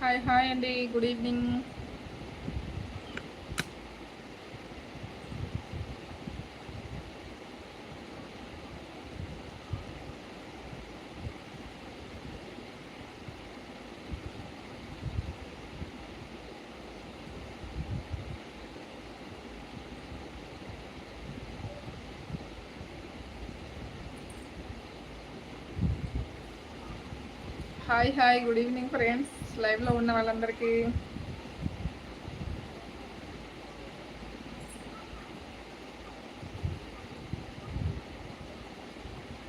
Hi hi అండి good evening hi hi good evening friends లైవ్లో ఉన్న వాళ్ళందరికీ.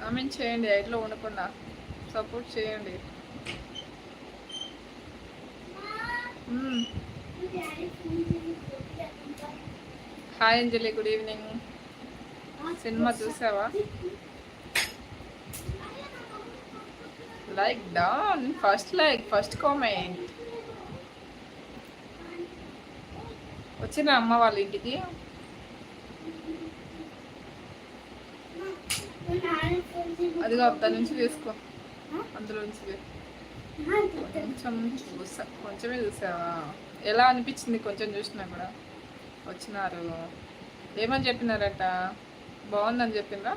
కామెంట్ చేయండి ఎయిట్లో ఉండకుండా. సపోర్ట్ చేయండి. Hi Anjali good evening. Cinema చూసావా? Like done first like first comment వచ్చిన అమ్మ వాళ్ళ ఇంటికి? అదిగో దాని నుంచి తీసుకో. అందులో నుంచి కొంచెం చూసా కొంచెమే చూసావా? ఎలా అనిపించింది కొంచెం చూసినా కూడా? వచ్చినారు. ఏమని చెప్పినారట? బాగుందని చెప్పినరా?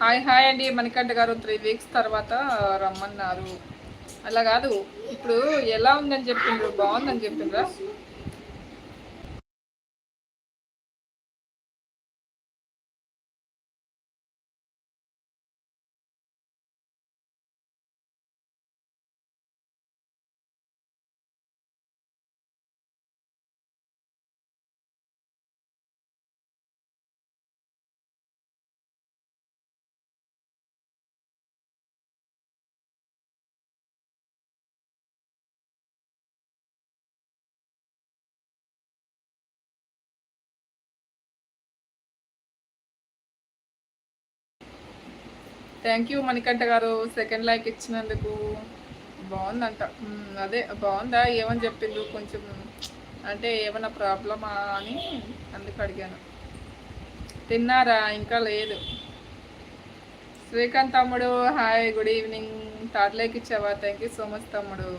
హాయ్ హాయ్ అండి. మణికంఠ గారు త్రీ వీక్స్ తర్వాత రమ్మన్నారు. అలా కాదు. ఇప్పుడు ఎలా ఉందని చెప్పిండ్రు బాగుందని చెప్పిండ్రా థ్యాంక్ యూ మణికంఠ గారు సెకండ్ లైక్ ఇచ్చినందుకు. బాగుందంట. అదే బాగుందా? ఏమని చెప్పిండు కొంచెం అంటే ఏమైనా ప్రాబ్లమా అని అందుకు అడిగాను. తిన్నారా? ఇంకా లేదు. శ్రీకాంత్ తమ్ముడు hi good evening third like ఇచ్చావా? థ్యాంక్ యూ సో మచ్ తమ్ముడు.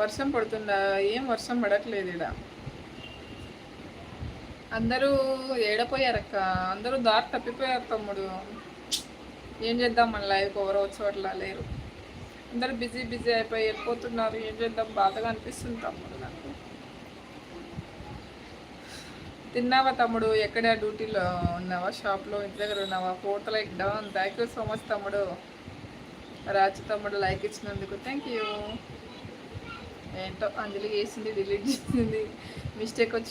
వర్షం పడుతుందా? ఏం వర్షం పడట్లేదు ఇక్కడ అందరూ ఏడపోయారక్క? అందరూ దారి తప్పిపోయారు తమ్ముడు. ఏం చేద్దాం? మన లైఫ్ ఎవరో చోట్ల లేరు. అందరు బిజీ బిజీ అయిపోయి వెళ్ళిపోతున్నారు. ఏం చేద్దాం? బాధగా అనిపిస్తుంది తమ్ముడు నాకు. తిన్నావా తమ్ముడు? ఎక్కడ డ్యూటీలో ఉన్నావా? షాప్లో ఇంటి దగ్గర ఉన్నావా? Fourth like done thank you so much తమ్ముడు. రాజు తమ్ముడు లైక్ ఇచ్చినందుకు. థ్యాంక్ యూ ఏంటో? అంజలి వేసింది డిలీట్ చేసింది. మిస్టేక్ వచ్చి